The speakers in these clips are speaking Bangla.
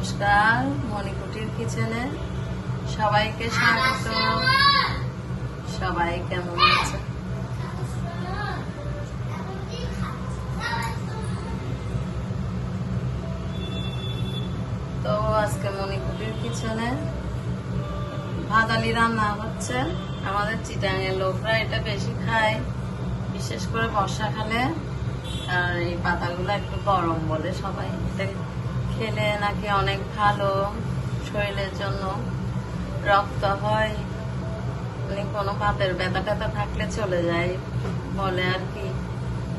নমস্কার, মণিকুটির কিচেনে সবাইকে স্বাগত। সবাই কেমন আছে? তো আজকে মণিকুটির কিচেনে ভাদালি রান্না হচ্ছে। আমাদের চিটাঙের লোকরা এটা বেশি খায়, বিশেষ করে বর্ষাকালে। আর এই পাতাগুলো একটু গরম বলে সবাই এটা খেলে নাকি অনেক ভালো শরীরের জন্য। রক্ত হয় মানে কোনো পাতের ব্যথা ট্যাথা থাকলে চলে যায় বলে আর কি।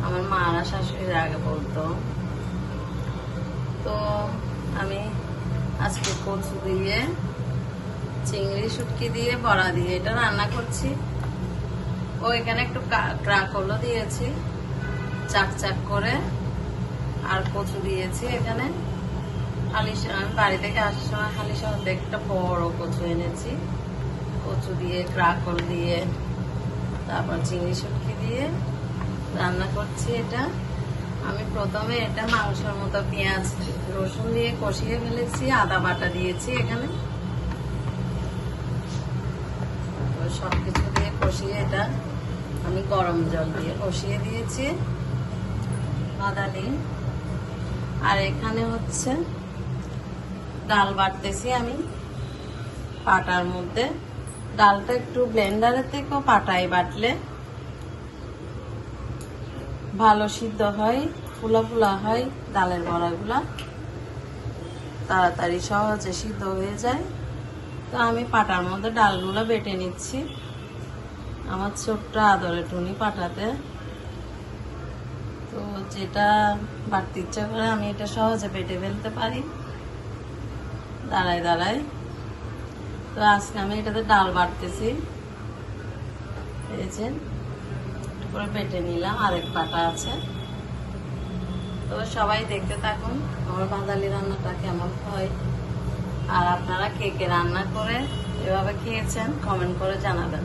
আমার মারা শাশুড়ির আগে বলতো। তো আমি আজকে কচু দিয়ে, চিংড়ি শুটকি দিয়ে, বড়া দিয়ে এটা রান্না করছি। ও এখানে একটু ক্রাকলও দিয়েছি চাক চাক করে আর কচু দিয়েছি এখানে। হালি আমি বাড়ি থেকে আসার সময় হালি শহর থেকে একটা বড় কচু এনেছি। কচু দিয়ে ক্রাকল দিয়ে, তারপর চিংড়ি শুটকি দিয়ে রান্না করছি এটা। আমি প্রথমে এটা মাংসের মতো পেঁয়াজ, রসুন দিয়ে কষিয়ে ফেলেছি, আদা বাটা দিয়েছি এখানে। তো সবকিছু দিয়ে কষিয়ে এটা আমি গরম জল দিয়ে কষিয়ে দিয়েছি। বাদালি আর এখানে হচ্ছে ডাল বাটতেছি আমি পাটার মধ্যে। ডালটা একটু ব্লেন্ডারের থেকেও পাটায় বাটলে ভালো সিদ্ধ হয়, ফুলা ফুলা হয় ডালের বড়াগুলা। তাড়াতাড়ি সহজে সিদ্ধ হয়ে যায়। তো আমি পাটার মধ্যে ডালগুলো বেটে নিচ্ছি। আমার ছোট্ট আদরে টুনি পাটাতে। তো যেটা বাড়তে ইচ্ছা করে আমি এটা সহজে বেটে ফেলতে পারি। দাঁড়ায় দাঁড়ায় তো আজকে আমি এটাতে ডাল বাড়তেছি একটু করে বেটে নিলাম, আরেক পাটা আছে। তো সবাই দেখতে থাকুন, আমার বাঙালি রান্নাটা কেমন হয়। আর আপনারা কে কে রান্না করে এভাবে খেয়েছেন, কমেন্ট করে জানাবেন।